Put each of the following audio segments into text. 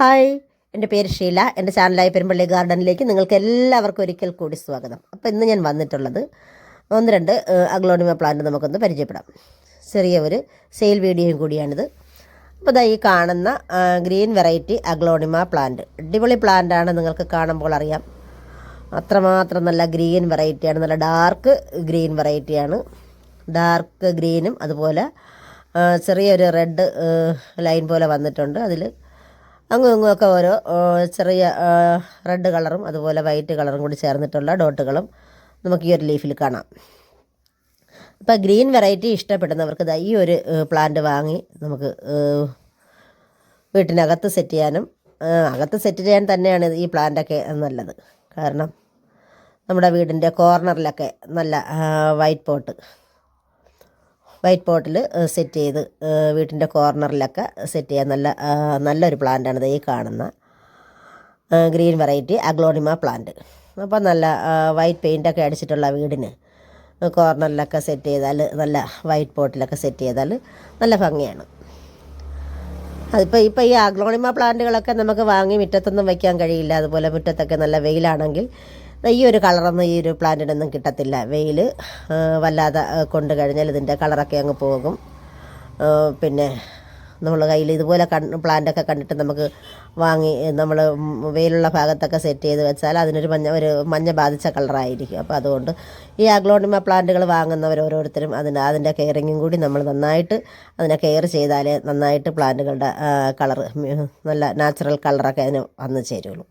Hi. എന്റെ പേര് ഷീല. എന്റെ ചാനലായ പെരുമ്പള്ളി ഗാർഡനിലേക്ക് നിങ്ങൾക്ക് എല്ലാവർക്കും ഒരിക്കൽ കൂടി സ്വാഗതം. അപ്പോൾ ഇന്ന് ഞാൻ വന്നിട്ടുള്ളത് ഒന്ന് രണ്ട് അഗ്ലോണിമ പ്ലാന്റ് നമുക്കൊന്ന് പരിചയപ്പെടാം. ചെറിയ ഒരു സെയിൽ വീഡിയോയും കൂടിയാണിത്. അപ്പോൾ ഇതാ ഈ കാണുന്ന ഗ്രീൻ വെറൈറ്റി അഗ്ലോണിമ പ്ലാന്റ്. അടിപൊളി പ്ലാന്റാണ് നിങ്ങൾക്ക് കാണുമ്പോൾ അറിയാം. അത്രമാത്രം നല്ല ഗ്രീൻ വെറൈറ്റിയാണ് നല്ല ഡാർക്ക് ഗ്രീൻ വെറൈറ്റിയാണ് ഡാർക്ക് ഗ്രീനും അതുപോലെ ചെറിയൊരു റെഡ് ലൈൻ പോലെ വന്നിട്ടുണ്ട്. അതിൽ അങ്ങും ഇങ്ങും ഒക്കെ ഓരോ ചെറിയ റെഡ് കളറും അതുപോലെ വൈറ്റ് കളറും കൂടി ചേർന്നിട്ടുള്ള ഡോട്ടുകളും നമുക്ക് ഈ ഒരു ലീഫിൽ കാണാം. അപ്പോൾ ഗ്രീൻ വെറൈറ്റി ഇഷ്ടപ്പെടുന്നവർക്ക് ഇതാ ഈ ഒരു പ്ലാന്റ് വാങ്ങി നമുക്ക് വീട്ടിനകത്ത് സെറ്റ് ചെയ്യാനും അകത്ത് സെറ്റ് ചെയ്യാൻ തന്നെയാണ് ഈ പ്ലാന്റൊക്കെ നല്ലത്. കാരണം നമ്മുടെ വീടിന്റെ കോർണറിലൊക്കെ നല്ല വൈറ്റ് പോട്ട് വൈറ്റ് പോട്ടിൽ സെറ്റ് ചെയ്ത് വീട്ടിന്റെ കോർണറിലൊക്കെ സെറ്റ് ചെയ്യാൻ നല്ല നല്ലൊരു പ്ലാന്റാണ് ഈ കാണുന്ന ഗ്രീൻ വെറൈറ്റി അഗ്ലോണിമ പ്ലാന്റ് അപ്പോൾ നല്ല വൈറ്റ് പെയിന്റൊക്കെ അടിച്ചിട്ടുള്ള വീടിന് കോർണറിലൊക്കെ സെറ്റ് ചെയ്താൽ നല്ല വൈറ്റ് പോട്ടിലൊക്കെ സെറ്റ് ചെയ്താൽ നല്ല ഭംഗിയാണ്. അതിപ്പോൾ ഇപ്പോൾ ഈ അഗ്ലോണിമ പ്ലാന്റുകളൊക്കെ നമുക്ക് വാങ്ങി മുറ്റത്തൊന്നും വയ്ക്കാൻ കഴിയില്ല. അതുപോലെ മുറ്റത്തൊക്കെ നല്ല വെയിലാണെങ്കിൽ ഈ ഒരു കളറൊന്നും ഈ ഒരു പ്ലാന്റിനൊന്നും കിട്ടത്തില്ല. വെയിൽ വല്ലാതെ കൊണ്ടു കഴിഞ്ഞാൽ ഇതിന്റെ കളറൊക്കെ അങ്ങ് പോകും. പിന്നെ നമ്മൾ കയ്യിൽ ഇതുപോലെ കൺ പ്ലാന്റൊക്കെ കണ്ടിട്ട് നമുക്ക് വാങ്ങി നമ്മൾ വെയിലുള്ള ഭാഗത്തൊക്കെ സെറ്റ് ചെയ്ത് വെച്ചാൽ അതിനൊരു മഞ്ഞ ഒരു മഞ്ഞ ബാധിച്ച കളറായിരിക്കും. അപ്പോൾ അതുകൊണ്ട് ഈ അഗ്ലോണിമ പ്ലാന്റുകൾ വാങ്ങുന്നവർ ഓരോരുത്തരും അതിന് അതിന്റെ കെയറിങ്ങും കൂടി നമ്മൾ നന്നായിട്ട് അതിനെ കെയർ ചെയ്താലേ നന്നായിട്ട് പ്ലാന്റുകളുടെ കളർ നല്ല നാച്ചുറൽ കളറൊക്കെ അതിന് വന്നു ചേരുള്ളൂ.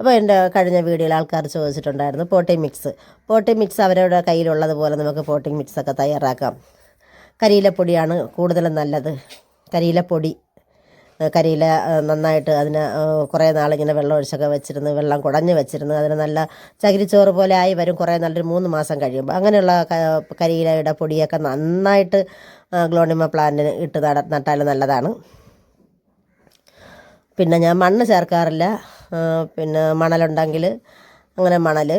അപ്പോൾ എന്റെ കഴിഞ്ഞ വീഡിയോയിൽ ആൾക്കാർ ചോദിച്ചിട്ടുണ്ടായിരുന്നു പോട്ടിംഗ് മിക്സ്. പോട്ടിംഗ് മിക്സ് അവരുടെ കയ്യിലുള്ളതുപോലെ നമുക്ക് പോട്ടിംഗ് മിക്സൊക്കെ തയ്യാറാക്കാം. കരിയിലപ്പൊടിയാണ് കൂടുതലും നല്ലത്. കരിയിലപ്പൊടി കരിയില നന്നായിട്ട് അതിന് കുറേ നാളിങ്ങനെ വെള്ളം ഒഴിച്ചൊക്കെ വെച്ചിരുന്ന് വെള്ളം കുടഞ്ഞ് വെച്ചിരുന്ന് അതിന് നല്ല ചകിരിച്ചോറ് പോലെ ആയി വരും കുറേ നല്ലൊരു മൂന്ന് മാസം കഴിയുമ്പോൾ. അങ്ങനെയുള്ള കരിയിലയുടെ പൊടിയൊക്കെ നന്നായിട്ട് ഗ്ലോണിമ പ്ലാന്റിന് ഇട്ട് നട നട്ടാൽ നല്ലതാണ്. പിന്നെ ഞാൻ മണ്ണ് ചേർക്കാറില്ല. പിന്നെ മണലുണ്ടെങ്കിൽ അങ്ങനെ മണൽ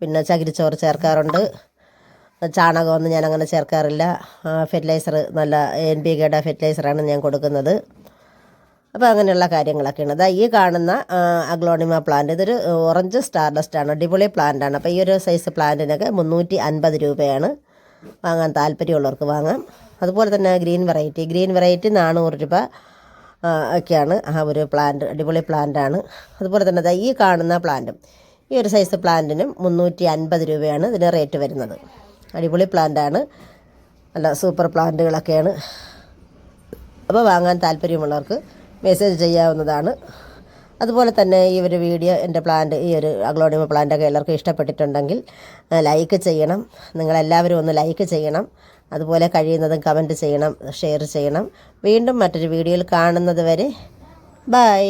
പിന്നെ ചകിരിച്ചോറ് ചേർക്കാറുണ്ട്. ചാണകമൊന്നും അങ്ങനെ ചേർക്കാറില്ല. ഫെർട്ടിലൈസർ നല്ല എൻ പി കെയുടെ ഫെർട്ടിലൈസറാണ് ഞാൻ കൊടുക്കുന്നത്. അപ്പോൾ അങ്ങനെയുള്ള കാര്യങ്ങളൊക്കെയാണ്. അതാ ഈ കാണുന്ന അഗ്ലോണിമ പ്ലാന്റ് ഇതൊരു ഓറഞ്ച് സ്റ്റാർഡസ്റ്റാണ് അടിപൊളി പ്ലാന്റ് ആണ്. അപ്പോൾ ഈ ഒരു സൈസ് പ്ലാന്റിനൊക്കെ മുന്നൂറ്റി അൻപത് രൂപയാണ്. വാങ്ങാൻ താല്പര്യമുള്ളവർക്ക് വാങ്ങാം. അതുപോലെ തന്നെ ഗ്രീൻ വെറൈറ്റി ഗ്രീൻ വെറൈറ്റി നാനൂറ് രൂപ ഒക്കെയാണ്. ആ ഒരു പ്ലാന്റ് അടിപൊളി പ്ലാന്റാണ് അതുപോലെ തന്നെ ഈ കാണുന്ന പ്ലാന്റും ഈ ഒരു സൈസ് പ്ലാന്റിനും മുന്നൂറ്റി അൻപത് രൂപയാണ് ഇതിന് റേറ്റ് വരുന്നത്. അടിപൊളി പ്ലാന്റാണ് നല്ല സൂപ്പർ പ്ലാന്റുകളൊക്കെയാണ് അപ്പോൾ വാങ്ങാൻ താല്പര്യമുള്ളവർക്ക് മെസ്സേജ് ചെയ്യാവുന്നതാണ്. അതുപോലെ തന്നെ ഈ ഒരു വീഡിയോ എന്റെ പ്ലാന്റ് ഈ ഒരു അഗ്ലോണിമ പ്ലാന്റൊക്കെ എല്ലാവർക്കും ഇഷ്ടപ്പെട്ടിട്ടുണ്ടെങ്കിൽ ലൈക്ക് ചെയ്യണം. നിങ്ങളെല്ലാവരും ഒന്ന് ലൈക്ക് ചെയ്യണം. അതുപോലെ കഴിയുന്നതും കമന്റ് ചെയ്യണം ഷെയർ ചെയ്യണം. വീണ്ടും മറ്റൊരു വീഡിയോയിൽ കാണുന്നത് വരെ ബൈ